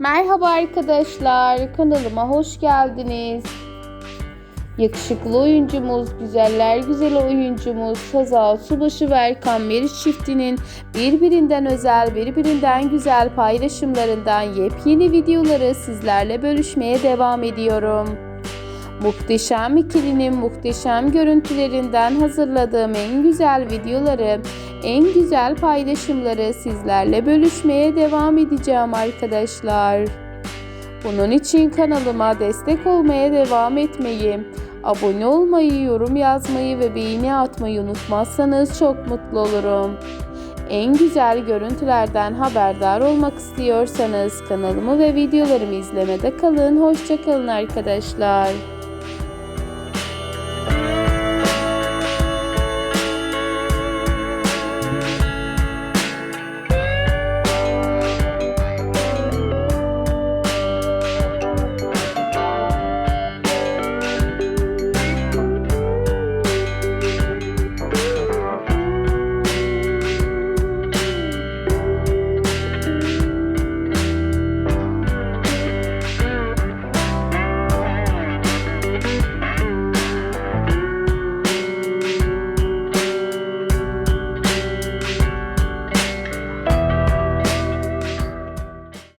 Merhaba arkadaşlar, kanalıma hoş geldiniz. Yakışıklı oyuncumuz, güzeller güzel oyuncumuz Hazal Subaşı ve Erkan Meriç çiftinin birbirinden özel, birbirinden güzel paylaşımlarından yepyeni videoları sizlerle bölüşmeye devam ediyorum. Muhteşem ikilinin muhteşem görüntülerinden hazırladığım en güzel videoları, en güzel paylaşımları sizlerle bölüşmeye devam edeceğim arkadaşlar. Bunun için kanalıma destek olmaya devam etmeyi, abone olmayı, yorum yazmayı ve beğeni atmayı unutmazsanız çok mutlu olurum. En güzel görüntülerden haberdar olmak istiyorsanız kanalımı ve videolarımı izlemede kalın. Hoşçakalın arkadaşlar.